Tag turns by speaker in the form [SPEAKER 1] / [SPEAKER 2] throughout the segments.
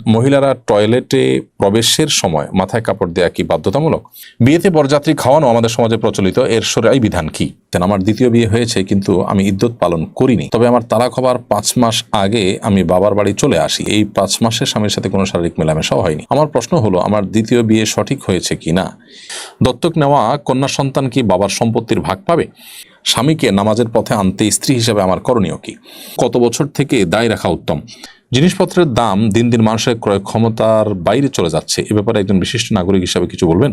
[SPEAKER 1] মহিলারা টয়লেটে প্রবেশের সময় মাথায় কাপড় দেওয়া কি বাধ্যতামূলক? বিয়েতে বরযাত্রী খাওয়ানো আমাদের সমাজে প্রচলিত, এর সরাই বিধান কি? আমার দ্বিতীয় বিয়ে হয়েছে, কিন্তু আমি ইদ্যত পালন করিনি। তবে আমার তালাক হবার পাঁচ মাস আগে আমি বাবার বাড়ি চলে আসি। এই পাঁচ মাসে স্বামীর সাথে কোনো শারীরিক মেলামেশাও হয়নি। আমার প্রশ্ন হলো, আমার দ্বিতীয় বিয়ে সঠিক হয়েছে কি না দত্তক নেওয়া কন্যা সন্তান কি বাবার সম্পত্তির ভাগ পাবে? স্বামীকে নামাজের পথে আনতে স্ত্রী হিসেবে আমার করণীয় কি? কত বছর থেকে দায় রাখা উত্তম? জিনিসপত্রের দাম দিন দিন মানুষের ক্রয় ক্ষমতার বাইরে চলে যাচ্ছে। এ ব্যাপারে একজন বিশিষ্ট নাগরিক হিসাবে কিছু বলবেন?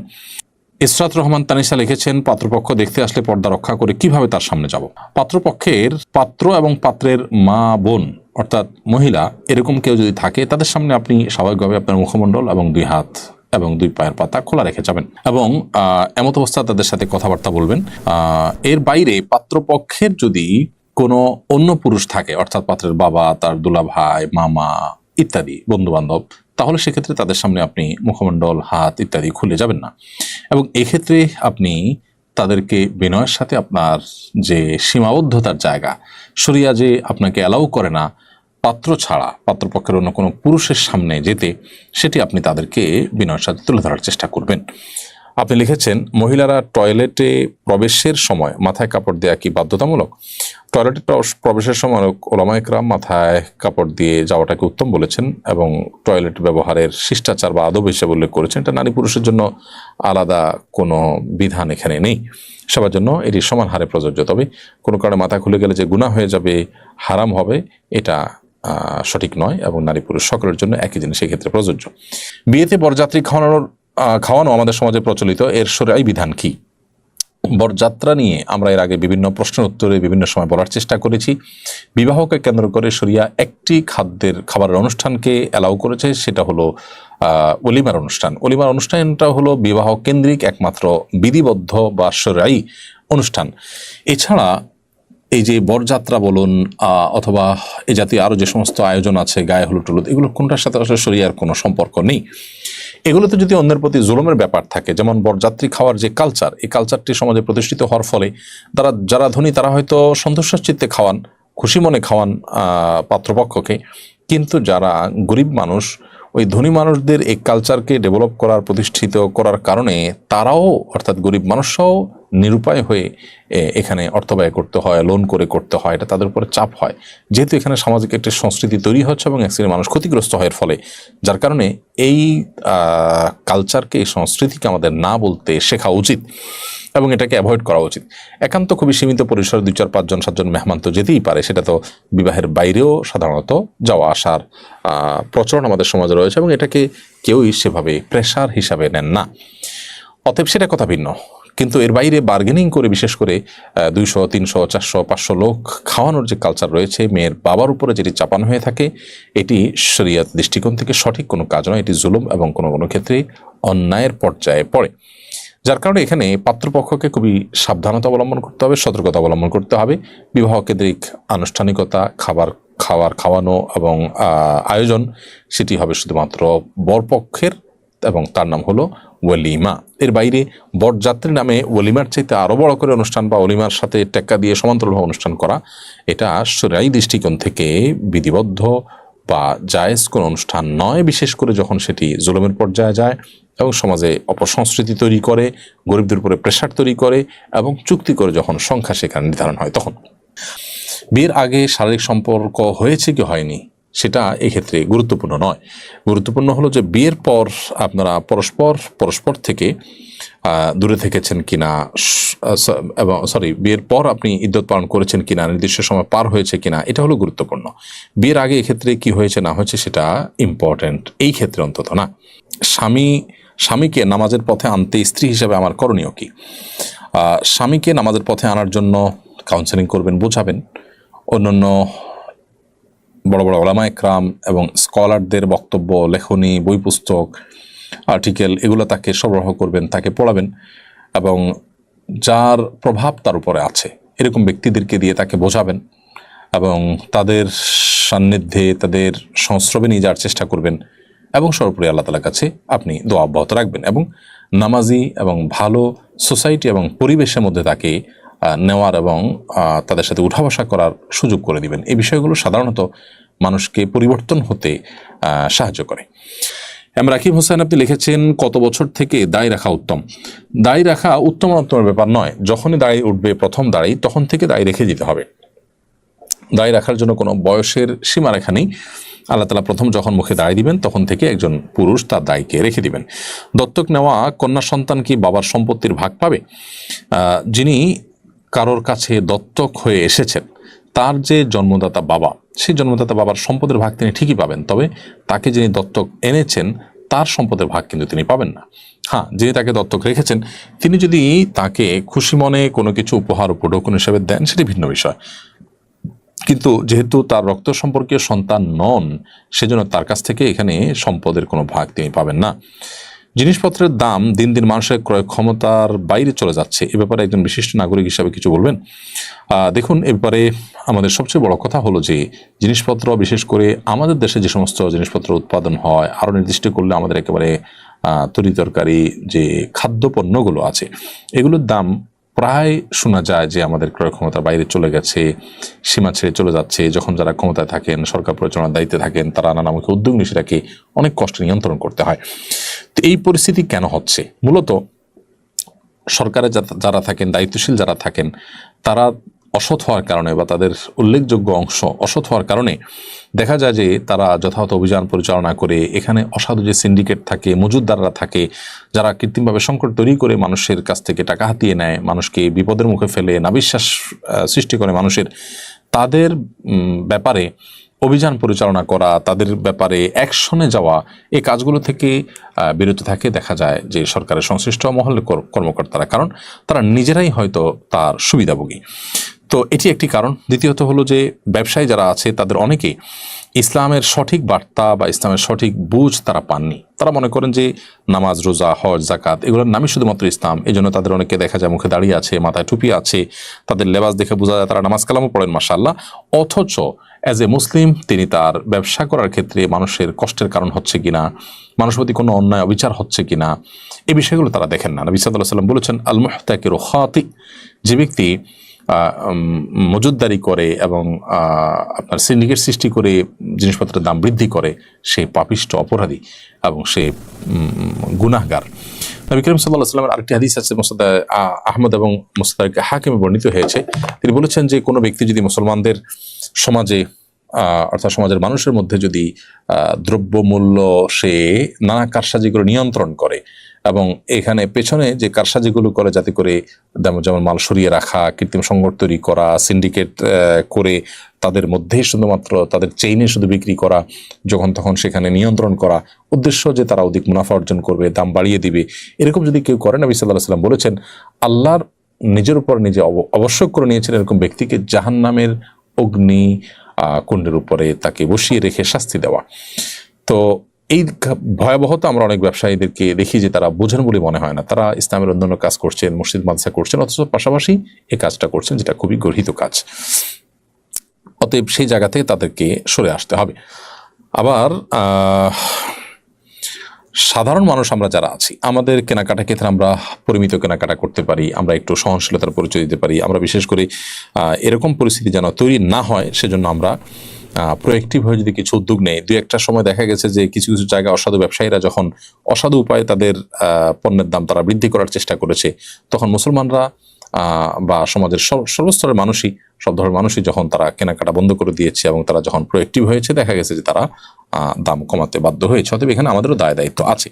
[SPEAKER 1] ইসরাত রহমান তানিসা লিখেছেন, পাত্রপক্ষ দেখতে আসলে পর্দা রক্ষা করে কীভাবে তার সামনে যাব? পাত্রপক্ষের পাত্র এবং পাত্রের মা, বোন, অর্থাৎ মহিলা, এরকম কেউ যদি থাকে, তাদের সামনে আপনি স্বাভাবিকভাবে আপনার মুখমণ্ডল এবং দুই হাত এবং দুই পায়ের পাতা খোলা রেখে যাবেন। এবং এমত অবস্থা তাদের সাথে কথাবার্তা বলবেন। এর বাইরে পাত্রপক্ষের যদি কোনো অন্য পুরুষ থাকে, অর্থাৎ পাত্রের বাবা, তার দুলা ভাই মামা ইত্যাদি বন্ধু বান্ধব তাহলে সেক্ষেত্রে তাদের সামনে আপনি মুখমণ্ডল, হাত ইত্যাদি খুলে যাবেন না। এবং এক্ষেত্রে আপনি তাদেরকে বিনয়ের সাথে আপনার যে সীমাবদ্ধতার জায়গা, সরিয়া যে আপনাকে অ্যালাউ করে না পাত্র ছাড়া পাত্রপক্ষের অন্য কোনো পুরুষের সামনে যেতে সেটি আপনি তাদেরকে বিনয়ের সাথে তুলে ধরার চেষ্টা করবেন। আপনি লিখেছেন, মহিলারা টয়লেটে প্রবেশের সময় মাথায় কাপড় দেওয়া কি বাধ্যতামূলক? টয়লেটে প্রবেশ- প্রবেশের সময় ওলামা একরাম মাথায় কাপড় দিয়ে যাওয়াটাকে উত্তম বলেছেন এবং টয়লেট ব্যবহারের শিষ্টাচার বা আদব হিসেবে উল্লেখ করেছেন। এটা নারী পুরুষের জন্য আলাদা কোনো বিধান এখানে নেই। সবার জন্য এটি সমান হারে প্রযোজ্য। তবে কোনো কারণে মাথা খুলে গেলে যে গুণা হয়ে যাবে, হারাম হবে, এটা সঠিক নয় এবং নারী পুরুষ সকলের জন্য একই জিনিস ক্ষেত্রে প্রযোজ্য। বিয়েতে বরযাত্রী খাওয়ানোর খাওয়ানো আমাদের সমাজে প্রচলিত, এর সরাই বিধান কি? বরযাত্রা নিয়ে আমরা এর আগে বিভিন্ন প্রশ্নের উত্তরে বিভিন্ন সময় বলার চেষ্টা করেছি। বিবাহকে কেন্দ্র করে সরিয়া একটি খাদ্যের, খাবারের অনুষ্ঠানকে অ্যালাউ করেছে, সেটা হলো অলিমার অনুষ্ঠান। অলিমার অনুষ্ঠানটা হলো বিবাহ কেন্দ্রিক একমাত্র বিধিবদ্ধ বা সরাই অনুষ্ঠান। এছাড়া এই যে বরযাত্রা বলুন অথবা এই জাতীয় আরও যে সমস্ত আয়োজন আছে, গায়ে হলুদ টলুদ, এগুলো কোনটার সাথে আসলে শরিয়ার কোনো সম্পর্ক নেই। এগুলোতে যদি অন্যের প্রতি জুলুমের ব্যাপার থাকে, যেমন বরযাত্রী খাওয়ার যে কালচার এই কালচারটি সমাজে প্রতিষ্ঠিত হওয়ার ফলে তারা, যারা ধনী, তারা হয়তো চিত্তে খাওয়ান, খুশি মনে খাওয়ান পাত্রপক্ষকে। কিন্তু যারা গরিব মানুষ, ওই ধনী মানুষদের এই কালচারকে ডেভেলপ করার, প্রতিষ্ঠিত করার কারণে তারাও, অর্থাৎ গরিব মানুষরাও নিরুপায় হয়ে এখানে অর্থ ব্যয় করতে হয় লোন করে করতে হয়, এটা তাদের উপরে চাপ হয়। যেহেতু এখানে সামাজিক একটি সংস্কৃতি তৈরি হচ্ছে এবং এক মানুষ ক্ষতিগ্রস্ত হওয়ার ফলে, যার কারণে এই কালচারকে এই সংস্কৃতিকে আমাদের না বলতে শেখা উচিত এবং এটাকে অ্যাভয়েড করা উচিত। একান্ত খুবই সীমিত পরিসরে দুই চার পাঁচজন সাতজন মেহমান তো যেতেই পারে, সেটা তো বিবাহের বাইরেও সাধারণত যাওয়া, আসার প্রচলন আমাদের সমাজে রয়েছে এবং এটাকে কেউই সেভাবে প্রেশার হিসাবে নেন না। অতএব সেটা কথা ভিন্ন। কিন্তু এর বাইরে বার্গেনিং করে, বিশেষ করে দুইশো, তিনশো, চারশো, পাঁচশো লোক খাওয়ানোর যে কালচার রয়েছে, মেয়ের বাবার উপরে যেটি চাপানো হয়ে থাকে, এটি শরিয়াত দৃষ্টিকোণ থেকে সঠিক কোনো কাজ নয়, এটি জুলুম এবং কোনো কোনো ক্ষেত্রে অন্যায়ের পর্যায়ে পড়ে। যার কারণে এখানে পাত্রপক্ষকে খুবই সাবধানতা অবলম্বন করতে হবে, সতর্কতা অবলম্বন করতে হবে। বিবাহ কেন্দ্রিক আনুষ্ঠানিকতা, খাবার খাওয়ার, খাওয়ানো এবং আয়োজন, সেটি হবে শুধুমাত্র বরপক্ষের এবং তার নাম হলো ওয়ালিমা এর বাইরে বরযাত্রী নামে ওয়ালিমার চাইতে আরও বড় করে অনুষ্ঠান বা ওলিমার সাথে টেক্কা দিয়ে সমান্তরালভাবে অনুষ্ঠান করা, এটা সরাই দৃষ্টিকোণ থেকে বিধিবদ্ধ বা জায়েজ কোনো অনুষ্ঠান নয়, বিশেষ করে যখন সেটি জুলুমের পর্যায়ে যায় এবং সমাজে অপসংস্কৃতি তৈরি করে, গরিবদের উপরে প্রেশার তৈরি করে এবং চুক্তি করে যখন সংখ্যা সেখানে নির্ধারণ হয় তখন। বিয়ের আগে শারীরিক সম্পর্ক হয়েছে কি হয়নি? সেটা এক্ষেত্রে গুরুত্বপূর্ণ নয়। গুরুত্বপূর্ণ হলো যে বিয়ের পর আপনারা পরস্পর পরস্পর থেকে দূরে থেকেছেন কিনা এবং সরি বিয়ের পর আপনি ইদ্যত পালন করেছেন কিনা, নির্দিষ্ট সময় পার হয়েছে কিনা, এটা হলো গুরুত্বপূর্ণ। বিয়ের আগে এক্ষেত্রে কি হয়েছে, না হয়েছে, সেটা ইম্পর্ট্যান্ট এই ক্ষেত্রে অন্তত না। স্বামী, স্বামীকে নামাজের পথে আনতে স্ত্রী হিসেবে আমার করণীয় কি? স্বামীকে নামাজের পথে আনার জন্য কাউন্সেলিং করবেন, বোঝাবেন। অন্যান্য বড় বড় ওলামা একরাম এবং স্কলারদের বক্তব্য, লেখনী বই পুস্তক আর্টিকেল এগুলো তাকে সরবরাহ করবেন, তাকে পড়াবেন এবং যার প্রভাব তার উপরে আছে। এরকম ব্যক্তিদেরকে দিয়ে তাকে বোঝাবেন এবং তাদের সান্নিধ্যে তাদের সংস্রবে নিয়ে যাওয়ার চেষ্টা করবেন এবং সর্বোপরি আল্লাহ তালার কাছে আপনি দোয়া অব্যাহত রাখবেন এবং নামাজি এবং ভালো সোসাইটি এবং পরিবেশের মধ্যে তাকে নেওয়ার এবং তাদের সাথে উঠা বসা করার সুযোগ করে দিবেন। এই বিষয়গুলো সাধারণত মানুষকে পরিবর্তন হতে সাহায্য করে। এম রাকিব হোসেন, আপনি লিখেছেন, কত বছর থেকে দায় রাখা উত্তম? দায় রাখা উত্তম উত্তমের ব্যাপার নয়। যখনই দায় উঠবে প্রথম দাঁড়াই তখন থেকে দায় রেখে দিতে হবে। দায় রাখার জন্য কোনো বয়সের সীমারেখা নেই। আল্লাহ তালা প্রথম যখন মুখে দায় দিবেন, তখন থেকে একজন পুরুষ তার দায়কে রেখে দিবেন। দত্তক নেওয়া কন্যা সন্তান কি বাবার সম্পত্তির ভাগ পাবে? যিনি কারোর কাছে দত্তক হয়ে এসেছেন, তার যে জন্মদাতা বাবা, সেই জন্মদাতা বাবার সম্পদের ভাগ তিনি ঠিকই পাবেন, তবে তাকে যিনি দত্তক এনেছেন, তার সম্পদের ভাগ কিন্তু তিনি পাবেন না। হ্যাঁ যিনি তাকে দত্তক রেখেছেন, তিনি যদি তাকে খুশি মনে কোনো কিছু উপহার উপঢৌকন হিসেবে দেন, সেটি ভিন্ন বিষয়। কিন্তু যেহেতু তার রক্ত সম্পর্কীয় সন্তান নন, সেজন্য তার কাছ থেকে এখানে সম্পদের কোনো ভাগ তিনি পাবেন না। জিনিসপত্রের দাম দিন দিন মানুষের ক্রয় ক্ষমতার বাইরে চলে যাচ্ছে। এ ব্যাপারে একজন বিশিষ্ট নাগরিক হিসাবে কিছু বলবেন? দেখুন, এ ব্যাপারে আমাদের সবচেয়ে বড় কথা হলো যে, জিনিসপত্র, বিশেষ করে আমাদের দেশে যে সমস্ত জিনিসপত্র উৎপাদন হয়, আরও নির্দিষ্ট করলে আমাদের একেবারে তরি তরকারি যে খাদ্যপণ্যগুলো আছে, এগুলোর দাম প্রায় শোনা যায় যে আমাদের ক্রয় ক্ষমতার বাইরে চলে গেছে, সীমা ছেড়ে চলে যাচ্ছে। যখন যারা ক্ষমতায় থাকেন, সরকার পরিচালনার দায়িত্বে থাকেন, তারা নানামুখী উদ্যোগ নিয়ে অনেক কষ্টে নিয়ন্ত্রণ করতে হয়। তো এই পরিস্থিতি কেন হচ্ছে? মূলত সরকারে যারা থাকেন, দায়িত্বশীল যারা থাকেন, তারা অসৎ হওয়ার কারণে বা তাদের উল্লেখযোগ্য অংশ অসৎ হওয়ার কারণে দেখা যায় যে তারা যথাযথ অভিযান পরিচালনা করে, এখানে অসাধু যে সিন্ডিকেট থাকে, মজুদদাররা থাকে, যারা কৃত্রিমভাবে সংকট তৈরি করে মানুষের কাছ থেকে টাকা হাতিয়ে নেয়, মানুষকে বিপদের মুখে ফেলে, নাবিশ্বাস সৃষ্টি করে মানুষের, তাদের ব্যাপারে অভিযান পরিচালনা করা, তাদের ব্যাপারে অ্যাকশনে যাওয়া এই কাজগুলো থেকে বিরত থাকে দেখা যায় যে সরকারের সংশ্লিষ্ট মহলের কর- কর্মকর্তারা। কারণ তারা নিজেরাই হয়তো তার সুবিধাভোগী। তো এটি একটি কারণ। দ্বিতীয়ত হলো যে ব্যবসায়ী যারা আছে, তাদের অনেকেই ইসলামের সঠিক বার্তা বা ইসলামের সঠিক বুঝ তারা পাননি। তারা মনে করেন যে নামাজ, রোজা, হজ জাকাত এগুলোর নামই শুধুমাত্র ইসলাম। এই জন্য তাদের অনেকে দেখা যায় মুখে দাঁড়িয়ে আছে, মাথায় টুপি আছে, তাদের লেবাস দেখে বোঝা যায় তারা নামাজ কালামও পড়েন মাসাল্লাহ অথচ অ্যাজ এ মুসলিম তিনি তার ব্যবসা করার ক্ষেত্রে মানুষের কষ্টের কারণ হচ্ছে কিনা মানুষের প্রতি কোনো অন্যায়, অবিচার হচ্ছে কিনা এই বিষয়গুলো তারা দেখেন না। নবী সাল্লাহ সাল্লাম বলেছেন আল মুহতাকির খাতি যে ব্যক্তি মজুদদারি করে এবং আপনার সিন্ডিকেট সৃষ্টি করে জিনিসপত্রের দাম বৃদ্ধি করে, সে পাপিষ্ট অপরাধী এবং সে গুনাহগার। নবী করিম সাল্লাহ সাল্লামের আরেকটি হাদিস আছে মোসাদা আহমদ এবং মোসাদার হাকিমে বর্ণিত হয়েছে। তিনি বলেছেন যে, কোনো ব্যক্তি যদি মুসলমানদের সমাজে অর্থাৎ সমাজের মানুষের মধ্যে যদি দ্রব্যমূল্য সে নানা কারসাজি করে নিয়ন্ত্রণ করে এবং এখানে পেছনে যে কারসাজিগুলো করে যাতে করে যেমন মাল সরিয়ে রাখা, কৃত্রিম সংকট তৈরি করা সিন্ডিকেট করে তাদের মধ্যে শুধুমাত্র তাদের চেইনে শুধু বিক্রি করা, যখন তখন সেখানে নিয়ন্ত্রণ করা, উদ্দেশ্য যে তারা অধিক মুনাফা অর্জন করবে, দাম বাড়িয়ে দিবে, এরকম যদি কেউ করে নবী সাল্লাহ সাল্লাম বলেছেন, আল্লাহর নিজের উপর নিজে আবশ্যক করে নিয়েছেন এরকম ব্যক্তিকে জাহান্নামের অগ্নি কুণ্ডের উপরে তাকে বসিয়ে রেখে শাস্তি দেওয়া। তো এই ভয়াবহতা আমরা অনেক ব্যবসায়ীদেরকে দেখি যে তারা বোঝেন বলে মনে হয় না। তারা ইসলামের অন্যান্য কাজ করছেন, মসজিদ, মাদ্রাসা করছেন, অথচ পাশাপাশি এই কাজটা করছেন, যেটা খুবই গর্হিত কাজ। অতএব সেই জায়গা থেকে তাদেরকে সরে আসতে হবে। আবার সাধারণ মানুষ আমরা যারা আছি, আমাদের কেনাকাটা ক্ষেত্রে আমরা পরিমিত কেনাকাটা করতে পারি, আমরা একটু সহনশীলতার পরিচয় দিতে পারি, আমরা বিশেষ করে এরকম পরিস্থিতি যেন তৈরি না হয়, সেজন্য আমরা প্রোয়েক্টিভ হয়ে যদি কিছু উদ্যোগ নেই দু একটা সময় দেখা গেছে যে কিছু কিছু জায়গায় অসাধু ব্যবসায়ীরা যখন অসাধু উপায়ে তাদের পণ্যের দাম তারা বৃদ্ধি করার চেষ্টা করেছে, তখন মুসলমানরা বা সমাজের সর্ব- সর্বস্তরের মানুষই, সব ধরনের মানুষই যখন তারা কেনাকাটা বন্ধ করে দিয়েছে এবং তারা যখন প্রোয়েক্টিভ হয়েছে, দেখা গেছে যে তারা দাম কমাতে বাধ্য হয়েছে, অতএব এখানে আমাদেরও দায় দায়িত্ব আছে।